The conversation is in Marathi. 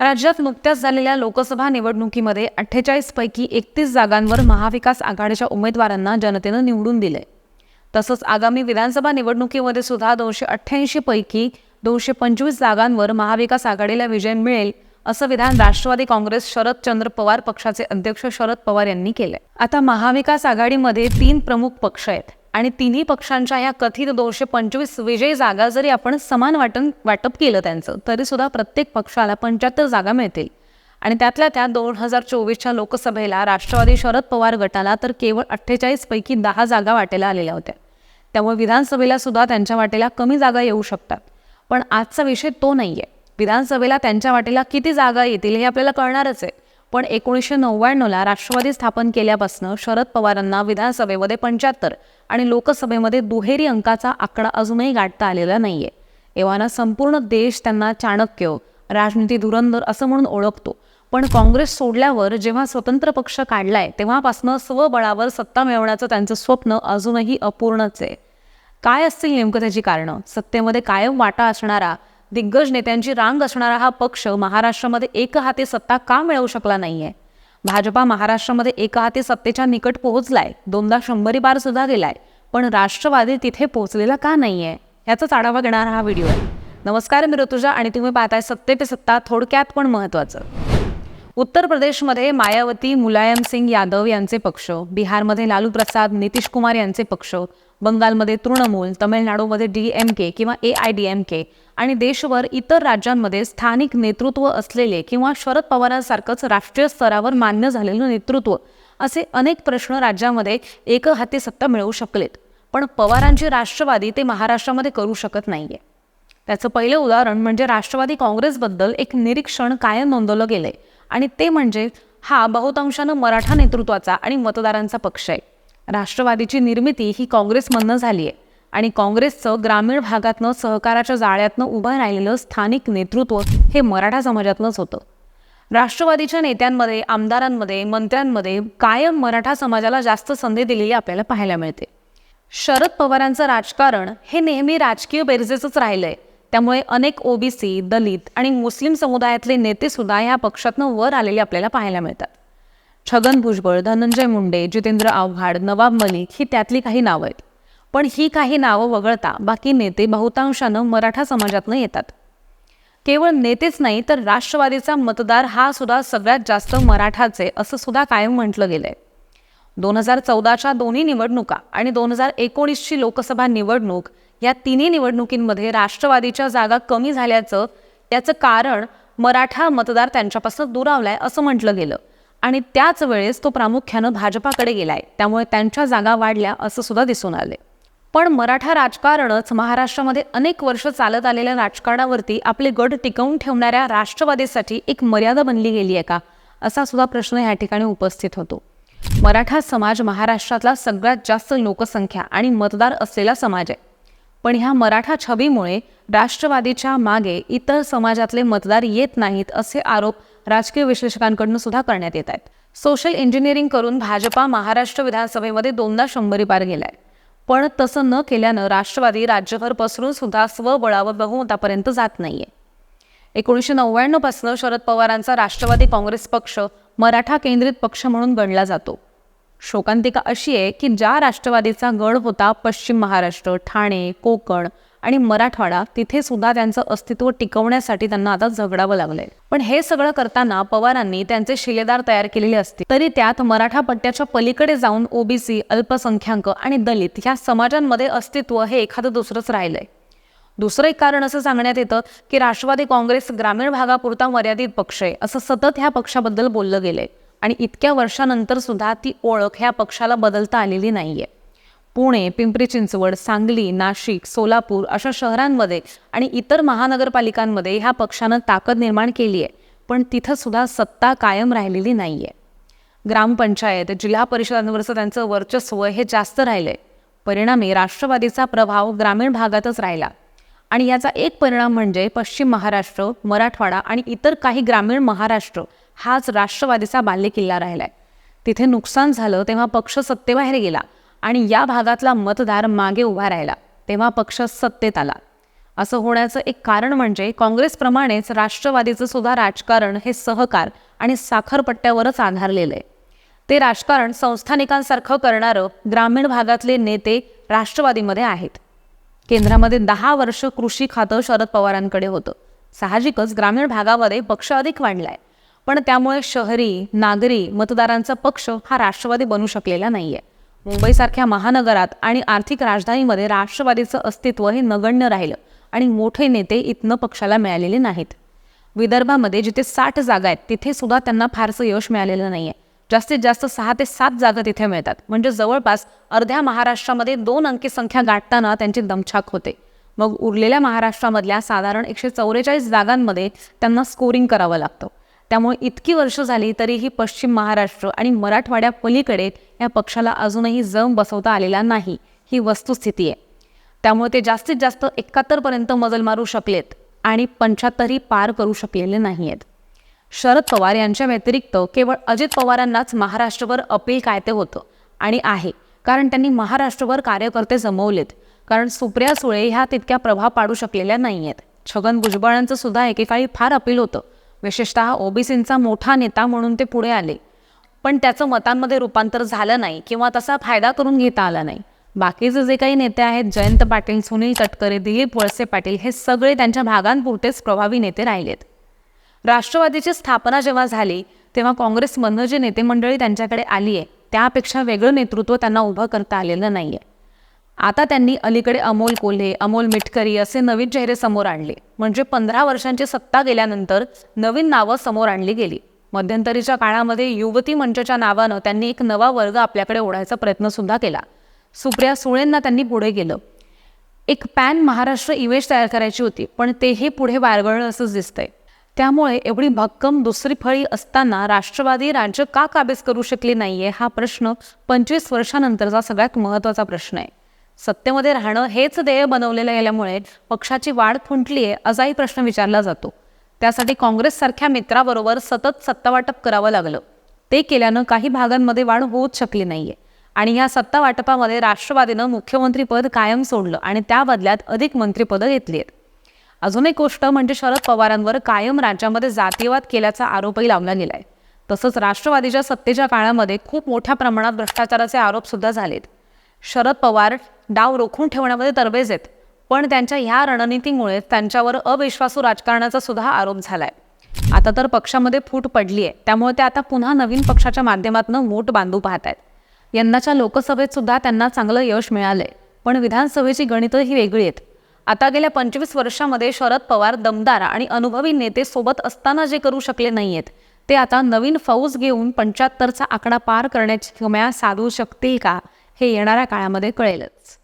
राज्यात नुकत्याच झालेल्या लोकसभा निवडणुकीमध्ये अठ्ठेचाळीस पैकी एकतीस जागांवर महाविकास आघाडीच्या उमेदवारांना जनतेनं निवडून दिले तसंच आगामी विधानसभा निवडणुकीमध्ये सुद्धा दोनशे अठ्ठ्याऐंशी पैकी दोनशे पंचवीस जागांवर महाविकास आघाडीला विजय मिळेल असं विधान राष्ट्रवादी काँग्रेस शरदचंद्र पवार पक्षाचे अध्यक्ष शरद पवार यांनी केलंय. आता महाविकास आघाडीमध्ये तीन प्रमुख पक्ष आहेत. आणि तिन्ही पक्षांच्या या कथित दोनशे पंचवीस विजयी जागा जरी आपण समान वाटण वाटप केलं त्यांचं तरीसुद्धा प्रत्येक पक्षाला पंच्याहत्तर जागा मिळतील. आणि त्यातल्या त्या दोन हजार चोवीसच्या लोकसभेला राष्ट्रवादी शरद पवार गटाला तर केवळ अठ्ठेचाळीस पैकी दहा जागा वाटेला आलेल्या होत्या. त्यामुळे विधानसभेला सुद्धा त्यांच्या वाटेला कमी जागा येऊ शकतात. पण आजचा विषय तो नाही आहे विधानसभेला त्यांच्या वाटेला किती जागा येतील हे आपल्याला कळणारच आहे. पण एकोणीसशे नव्याण्णवला राष्ट्रवादी स्थापन केल्यापासून शरद पवारांना विधानसभेमध्ये पंच्याहत्तर आणि लोकसभेमध्ये दुहेरी अंकाचा आकडा अजूनही गाठता आलेला नाही आहे एव्हाना संपूर्ण देश त्यांना चाणक्य राजनीती धुरंधर असं म्हणून ओळखतो. पण काँग्रेस सोडल्यावर जेव्हा स्वतंत्र पक्ष काढलाय तेव्हापासनं स्वबळावर सत्ता मिळवण्याचं त्यांचं स्वप्न अजूनही अपूर्णच आहे. काय असतील नेमकं त्याची कारणं? सत्तेमध्ये कायम वाटा असणारा दिग्गज नेत्यांची रांग असणारा हा पक्ष महाराष्ट्रामध्ये एकहाती सत्ता का मिळवू शकला नाहीये? भाजपा महाराष्ट्रामध्ये एकहाती सत्तेच्या निकट पोहोचलाय दोनदा शंभरी बार सुद्धा गेलाय पण राष्ट्रवादी तिथे पोहोचलेला का नाहीये? याचाच आढावा घेणारा हा व्हिडिओ. आहे नमस्कार मी ऋतुजा आणि तुम्ही पाहताय सत्ते ते सत्ता थोडक्यात पण महत्वाचं उत्तर प्रदेशमध्ये मायावती मुलायम सिंग यादव यांचे पक्ष बिहारमध्ये लालू प्रसाद नितीश कुमार यांचे पक्ष बंगालमध्ये तृणमूल तमिळनाडूमध्ये डी एम के किंवा A I D M K आणि देशभर इतर राज्यांमध्ये स्थानिक नेतृत्व असलेले किंवा शरद पवारांसारखंच राष्ट्रीय स्तरावर मान्य झालेलं नेतृत्व असे अनेक प्रश्न राज्यामध्ये एकहाती सत्ता मिळवू शकलेत. पण पवारांची राष्ट्रवादी ते महाराष्ट्रामध्ये करू शकत नाहीये. त्याचं पहिलं उदाहरण म्हणजे राष्ट्रवादी काँग्रेसबद्दल एक निरीक्षण कायम नोंदवलं गेलंय. आणि ते म्हणजे हा बहुतांशानं मराठा नेतृत्वाचा आणि मतदारांचा पक्ष आहे. राष्ट्रवादीची निर्मिती ही काँग्रेसमधनं झाली आहे आणि काँग्रेसचं ग्रामीण भागातनं सहकाराच्या जाळ्यातनं उभं राहिलेलं स्थानिक नेतृत्व हे मराठा समाजातनंच होतं. राष्ट्रवादीच्या नेत्यांमध्ये आमदारांमध्ये मंत्र्यांमध्ये कायम मराठा समाजाला जास्त संधी दिलेली आपल्याला पाहायला मिळते. शरद पवारांचं राजकारण हे नेहमी राजकीय बेरजेचंच राहिलं आहे त्यामुळे अनेक ओबीसी दलित आणि मुस्लिम समुदायातले नेते सुद्धा या पक्षातनं वर आलेले आपल्याला पाहायला मिळतात. छगन भुजबळ धनंजय मुंडे जितेंद्र आव्हाड नवाब मलिक ही त्यातली काही नावं आहेत. पण ही काही नावं वगळता बाकी नेते बहुतांशानं मराठा समाजातनं येतात. केवळ नेतेच नाही तर राष्ट्रवादीचा मतदार हा सुद्धा सगळ्यात जास्त मराठाचे असं सुद्धा कायम म्हटलं गेलंय. दोन हजार चौदाच्या दोन्ही निवडणुका आणि दोन हजार एकोणीसची लोकसभा निवडणूक या तिन्ही निवडणुकींमध्ये राष्ट्रवादीच्या जागा कमी झाल्याचं त्याचं कारण मराठा मतदार त्यांच्यापासून दुरावलाय असं म्हटलं गेलं. आणि त्याच वेळेस तो प्रामुख्यानं भाजपाकडे गेलाय. त्यामुळे त्यांच्या जागा वाढल्या असं सुद्धा दिसून आले पण मराठा राजकारणच महाराष्ट्रामध्ये अनेक वर्ष चालत आलेल्या राजकारणावरती आपले गड टिकवून ठेवणाऱ्या राष्ट्रवादीसाठी एक मर्यादा बनली गेली आहे का? असा सुद्धा प्रश्न या ठिकाणी उपस्थित होतो. मराठा समाज महाराष्ट्रातला सगळ्यात जास्त लोकसंख्या आणि मतदार असलेला समाज आहे. पण ह्या मराठा छबीमुळे राष्ट्रवादीच्या मागे इतर समाजातले मतदार येत नाहीत असे आरोप राजकीय विश्लेषकांकडून सुद्धा करण्यात येत आहेत. सोशल इंजिनिअरिंग करून भाजपा महाराष्ट्र विधानसभेमध्ये दोनदा शंभरी पार गेलाय. पण तसं न केल्यानं राष्ट्रवादी राज्यभर पसरून सुद्धा स्वबळावर बहुमतापर्यंत जात नाहीये. एकोणीसशे नव्याण्णवपासून शरद पवारांचा राष्ट्रवादी काँग्रेस पक्ष मराठा केंद्रित पक्ष म्हणून गणला जातो. शोकांतिका अशी आहे की ज्या राष्ट्रवादीचा गड होता पश्चिम महाराष्ट्र ठाणे कोकण आणि मराठवाडा तिथे सुद्धा त्यांचं अस्तित्व टिकवण्यासाठी त्यांना आता झगडावं लागलंय. पण हे सगळं करताना पवारांनी त्यांचे शिलेदार तयार केलेले असते तरी त्यात मराठा पट्ट्याच्या पलीकडे जाऊन ओबीसी अल्पसंख्याक आणि दलित ह्या समाजांमध्ये अस्तित्व हे एखादं दुसरंच राहिलंय. दुसरं एक कारण असं सांगण्यात येतं की राष्ट्रवादी काँग्रेस ग्रामीण भागापुरता मर्यादित पक्ष आहे असं सतत ह्या पक्षाबद्दल बोललं गेलंय. आणि इतक्या वर्षानंतर सुद्धा ती ओळख ह्या पक्षाला बदलता आलेली नाहीये. पुणे पिंपरी चिंचवड सांगली नाशिक सोलापूर अशा शहरांमध्ये आणि इतर महानगरपालिकांमध्ये ह्या पक्षानं ताकद निर्माण केली आहे पण तिथं सुद्धा सत्ता कायम राहिलेली नाहीये. ग्रामपंचायत जिल्हा परिषदांवरचं त्यांचं वर्चस्व हे जास्त राहिलंय. परिणामी राष्ट्रवादीचा प्रभाव ग्रामीण भागातच राहिला. आणि याचा एक परिणाम म्हणजे पश्चिम महाराष्ट्र मराठवाडा आणि इतर काही ग्रामीण महाराष्ट्र हाच राष्ट्रवादीचा बालेकिल्ला राहिलाय. तिथे नुकसान झालं तेव्हा पक्ष सत्तेबाहेर गेला आणि या भागातला मतदार मागे उभा राहिला तेव्हा पक्ष सत्तेत आला. असं होण्याचं एक कारण म्हणजे काँग्रेसप्रमाणेच राष्ट्रवादीचं सुद्धा राजकारण हे सहकार आणि साखरपट्ट्यावरच आधारलेलं आहे. ते राजकारण संस्थानिकांसारखं करणारं ग्रामीण भागातले नेते राष्ट्रवादीमध्ये आहेत. केंद्रामध्ये दहा वर्ष कृषी खातं शरद पवारांकडे होतं. साहजिकच ग्रामीण भागामध्ये पक्ष अधिक वाढलाय. पण त्यामुळे शहरी नागरी मतदारांचा पक्ष हा राष्ट्रवादी बनू शकलेला नाहीये. मुंबईसारख्या महानगरात आणि आर्थिक राजधानीमध्ये राष्ट्रवादीचं अस्तित्व हे नगण्य राहिलं आणि मोठे नेते इथनं पक्षाला मिळालेले नाहीत. विदर्भामध्ये जिथे साठ जागा आहेत तिथे सुद्धा त्यांना फारसं यश मिळालेलं नाहीये. जास्तीत जास्त सहा ते सात जागा तिथे मिळतात. म्हणजे जवळपास अर्ध्या महाराष्ट्रामध्ये दोन अंकी संख्या गाठताना त्यांची दमछाक होते. मग उरलेल्या महाराष्ट्रामधल्या साधारण एकशे चौवेचाळीस जागांमध्ये त्यांना स्कोरिंग करावं लागतं. त्यामुळे इतकी वर्ष झाली तरीही पश्चिम महाराष्ट्र आणि मराठवाड्या पलीकडे या पक्षाला अजूनही जम बसवता आलेला नाही ही वस्तुस्थिती आहे. त्यामुळे ते जास्तीत जास्त एकाहत्तरपर्यंत मजल मारू शकलेत आणि पंच्याहत्तरही पार करू शकलेले नाही आहेत शरद पवार यांच्या व्यतिरिक्त केवळ अजित पवारांनाच महाराष्ट्रभर अपील काय ते होतं आणि आहे कारण त्यांनी महाराष्ट्रभर कार्यकर्ते जमवलेत कारण सुप्रिया सुळे ह्या तितक्या प्रभाव पाडू शकलेल्या नाही आहेत छगन भुजबळांचं सुद्धा एकेकाळी फार अपील होतं विशेषतः ओबीसींचा मोठा नेता म्हणून ते पुढे आले. पण त्याचं मतांमध्ये रूपांतर झालं नाही किंवा तसा फायदा करून घेता आला नाही. बाकीचे जे काही नेते आहेत जयंत पाटील सुनील तटकरे दिलीप वळसे पाटील हे सगळे त्यांच्या भागांपुरतेच प्रभावी नेते राहिलेत. राष्ट्रवादीची स्थापना जेव्हा झाली तेव्हा काँग्रेसमधनं जे नेते मंडळी त्यांच्याकडे आली आहे त्यापेक्षा वेगळं नेतृत्व त्यांना उभं करता आलेलं नाही आहे आता त्यांनी अलीकडे अमोल कोल्हे अमोल मिटकरी असे नवीन चेहरे समोर आणले. म्हणजे पंधरा वर्षांची सत्ता गेल्यानंतर नवीन नावं समोर आणली गेली. मध्यंतरीच्या काळामध्ये युवती मंचच्या नावानं त्यांनी एक नवा वर्ग आपल्याकडे ओढायचा प्रयत्न सुद्धा केला. सुप्रिया सुळेंना त्यांनी पुढे गेलं. एक पॅन महाराष्ट्र इमेज तयार करायची होती पण तेही पुढे वारगळलं असंच दिसतंय. त्यामुळे एवढी भक्कम दुसरी फळी असताना राष्ट्रवादी राज्य का काबीज करू शकली नाहीये हा प्रश्न पंचवीस वर्षानंतरचा सगळ्यात महत्त्वाचा प्रश्न आहे. सत्तेमध्ये राहणं हेच ध्येय बनवलेलं गेल्यामुळे पक्षाची वाढ खुंटली आहे असाही प्रश्न विचारला जातो. त्यासाठी काँग्रेससारख्या मित्राबरोबर सतत सत्तावाटप करावं लागलं. ते केल्यानं काही भागांमध्ये वाढ होऊच शकली नाहीये. आणि या सत्ता वाटपामध्ये राष्ट्रवादीनं मुख्यमंत्रीपद कायम सोडलं आणि त्या बदल्यात अधिक मंत्रिपदं घेतली आहेत. अजून एक गोष्ट म्हणजे शरद पवारांवर कायम राज्यामध्ये जातीयवाद केल्याचा आरोपही लावला गेलाय. तसंच राष्ट्रवादीच्या सत्तेच्या काळामध्ये खूप मोठ्या प्रमाणात भ्रष्टाचाराचे आरोप सुद्धा झालेत. शरद पवार डाव रोखून ठेवण्यामध्ये तरबेज आहेत. पण त्यांच्या ह्या रणनीतीमुळे त्यांच्यावर अविश्वासू राजकारणाचा सुद्धा आरोप झालाय. आता तर पक्षामध्ये फूट पडली आहे त्यामुळे ते आता पुन्हा नवीन पक्षाच्या माध्यमातून वोट बांधू पाहत आहेत यंदाच्या लोकसभेत सुद्धा त्यांना चांगलं यश मिळालंय. पण विधानसभेची गणितं ही वेगळी आहेत. आता गेल्या पंचवीस वर्षामध्ये शरद पवार दमदार आणि अनुभवी नेते सोबत असताना जे करू शकले नाहीयेत ते आता नवीन फौज घेऊन पंच्याहत्तरचा आकडा पार करण्याची क्षमया साधू शकतील का? हे येणाऱ्या काळामध्ये कळेलच.